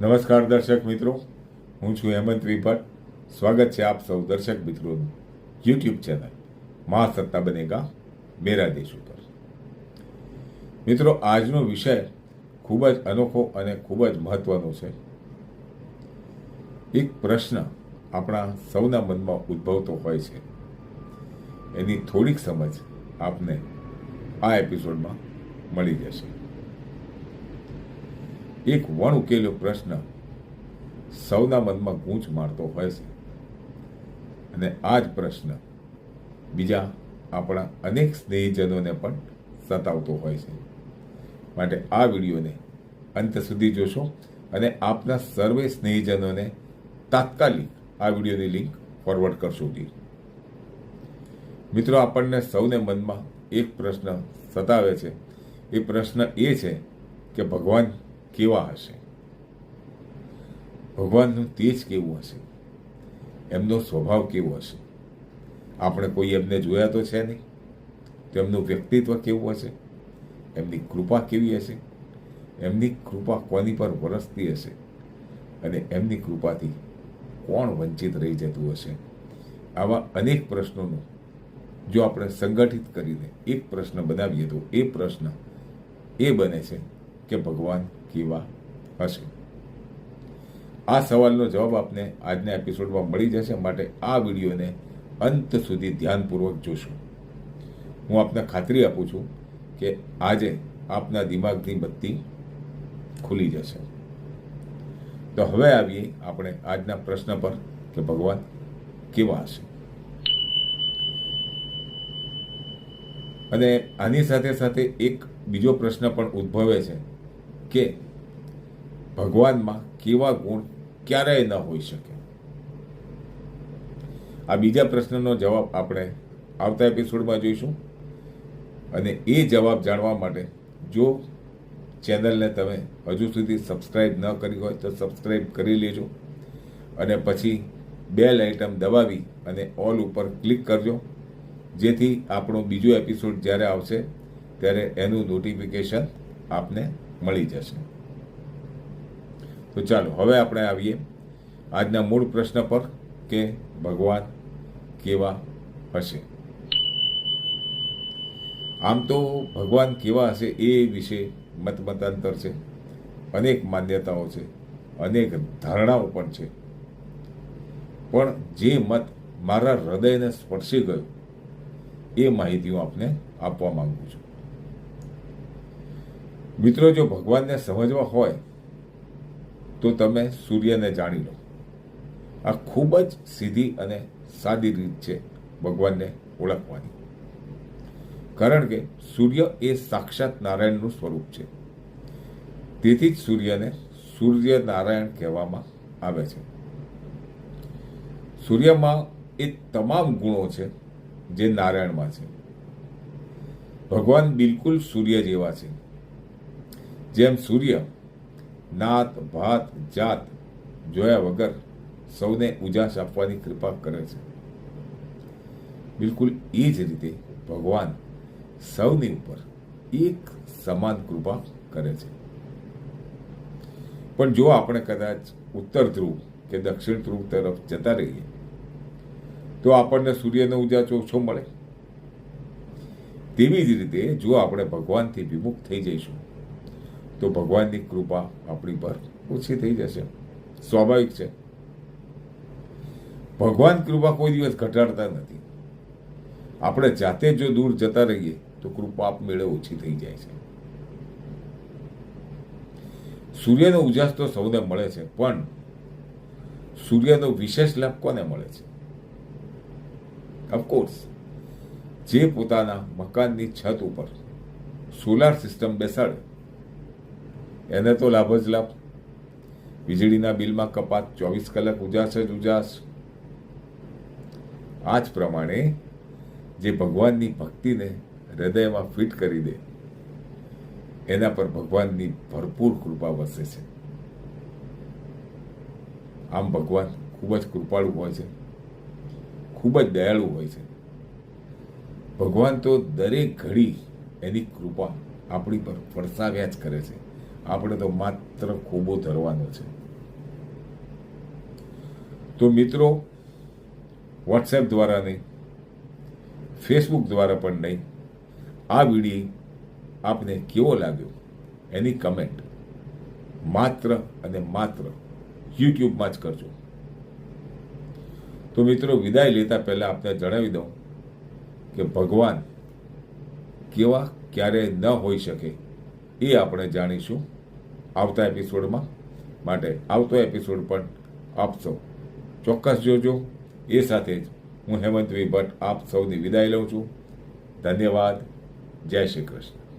નમસ્કાર દર્શક મિત્રો. હું છું હેમંત વિભટ સ્વાગત છે આપ સૌ દર્શક મિત્રોનું યુટ્યુબ ચેનલ મહાસત્તા બનેગા મેરા દેશ ઉપર. મિત્રો, આજનો વિષય ખૂબ જ અનોખો અને ખૂબ જ મહત્વનો છે. એક પ્રશ્ન આપણા સૌના મનમાં ઉદ્ભવતો હોય છે. એની થોડીક સમજ આપને આ એપિસોડમાં મળી જશે. એક વણ ઉકેલ્યો પ્રશ્ન સૌના મનમાં ગૂંચ મારતો હોય છે. અને આ જ પ્રશ્ન બીજા આપણા અનેક સ્નેહીજનોને પણ સતાવતો હોય છે. માટે આ વિડીયોને અંત સુધી જોશો અને આપના સર્વે સ્નેહીજનોને તાત્કાલિક આ વિડીયોની લિંક ફોરવર્ડ કરશો જી. મિત્રો, આપણને સૌને મનમાં એક પ્રશ્ન સતાવે છે. એ પ્રશ્ન એ છે કે ભગવાન કેવા હશે? ભગવાનનું તેજ કેવું હશે? એમનો સ્વભાવ કેવો હશે? આપણે કોઈ એમને જોયા તો છે નહીં? તો એમનું વ્યક્તિત્વ કેવું હશે? એમની કૃપા કેવી હશે? એમની કૃપા કોની પર વરસતી હશે? અને એમની કૃપાથી કોણ વંચિત રહી જતું હશે? આવા અનેક પ્રશ્નોનું જો આપણે સંગઠિત કરીને એક પ્રશ્ન બનાવીએ તો એ પ્રશ્ન એ બને છે કે ભગવાન કેવા હશે. આ સવાલનો જવાબ આપને આજના એપિસોડમાં મળી જશે. માટે આ વિડીયોને અંત સુધી ધ્યાનપૂર્વક જોશો. હું આપને ખાતરી આપું છું કે આજે આપના દિમાગની બત્તી ખુલી જશે. તો હવે આવીએ આપણે આજના પ્રશ્ન પર કે ભગવાન કેવા હશે? અને આની સાથે સાથે એક બીજો પ્રશ્ન પણ ઉદ્ભવે છે. કે ભગવાનમાં કેવા ગુણ ક્યારેય ન હોઈ શકે? આ બીજા પ્રશ્નનો જવાબ આપણે આવતા એપિસોડમાં જોઈશું. અને એ જવાબ જાણવા માટે જો ચેનલને તમે હજુ સુધી સબસ્ક્રાઈબ ન કરી હોય તો સબસ્ક્રાઈબ કરી લેજો. અને પછી બેલ આઇટમ દબાવી અને ઓલ ઉપર ક્લિક કરજો. જેથી આપણો બીજો એપિસોડ જ્યારે આવશે, ત્યારે એનું નોટિફિકેશન આપને મળી જશે. તો ચાલો, હવે આપણે આવીએ આજના મૂળ પ્રશ્ન પર કે ભગવાન કેવા હશે? આમ તો ભગવાન કેવા હશે એ વિશે મત મતાંતર છે, અનેક માન્યતાઓ છે, અનેક ધારણાઓ પણ છે. પણ જે મત મારા હૃદયને સ્પર્શી ગયો, એ માહિતી હું આપને આપવા માંગુ છું. મિત્રો, જો ભગવાનને સમજવા હોય, તો તમે સૂર્યને જાણી લો. આ ખૂબ જ સીધી અને સાદી રીત છે ભગવાનને ઓળખવાની. કારણ કે સૂર્ય એ સાક્ષાત નારાયણનું સ્વરૂપ છે. તેથી જ સૂર્યને સૂર્ય નારાયણ કહેવામાં આવે છે. સૂર્યમાં એ તમામ ગુણો છે જે નારાયણમાં છે. ભગવાન બિલકુલ સૂર્ય જેવા છે. જેમ સૂર્ય નાત, ભાત, જાત જોયા વગર સૌને ઉજાસ આપવાની કૃપા કરે છે. બિલકુલ એ જ રીતે ભગવાન સૌની ઉપર એક સમાન કૃપા કરે છે. પણ જો આપણે કદાચ ઉત્તર ધ્રુવ કે દક્ષિણ ધ્રુવ તરફ જતા રહીએ, તો આપણને સૂર્યનો ઉજાસ ઓછો મળે. તેવી જ રીતે જો આપણે ભગવાનથી વિમુખ થઈ જઈશું તો ભગવાનની કૃપા આપણી પર ઓછી થઈ જશે. સ્વાભાવિક છે. ભગવાન કૃપા કોઈ દિવસ ઘટાડતા નથી. આપણે જાતે જો દૂર જતા રહીએ, તો કૃપા આપમેળે ઓછી થઈ જાય છે. સૂર્યનો ઉજાસ તો સૌને મળે છે, પણ સૂર્યનો વિશેષ લાભ કોને મળે છે? ઓફકોર્સ જે પોતાના મકાનની છત ઉપર સોલાર સિસ્ટમ બેસાડે એને તો લાભ જ લાભ. વીજળીના બિલમાં કપાત, ચોવીસ કલાક ઉજાસ જ ઉજાસ. આ જ પ્રમાણે જે ભગવાનની ભક્તિને હૃદયમાં ફિટ કરી દે, એના પર ભગવાનની ભરપૂર કૃપા વસે છે. આમ ભગવાન ખૂબ જ કૃપાળુ હોય છે. ખૂબ જ દયાળુ હોય છે. ભગવાન તો દરેક ઘડી એની કૃપા આપણી પર વરસાવ્યા જ કરે છે. આપણે તો માત્ર ખૂબો ધરવાનો છે. તો મિત્રો વોટ્સએપ દ્વારા નહીં ફેસબુક દ્વારા પણ નહીં, આ વીડિયો આપને કેવો લાગ્યો? એની કમેન્ટ માત્ર અને માત્ર યુટ્યુબમાં જ કરજો. તો મિત્રો, વિદાય લેતા પહેલાં આપને જણાવી દઉં કે ભગવાન કેવા ક્યારેય ન હોઈ શકે એ આપણે જાણીશું. આવતા એપિસોડમાં માટે આવતો એપિસોડ પણ આપશો. ચોક્કસ જોજો. એ સાથે જ હું હેમંતભાઈ ભટ્ટ આપ સૌની વિદાય લઉં છું. ધન્યવાદ. જય શ્રી કૃષ્ણ.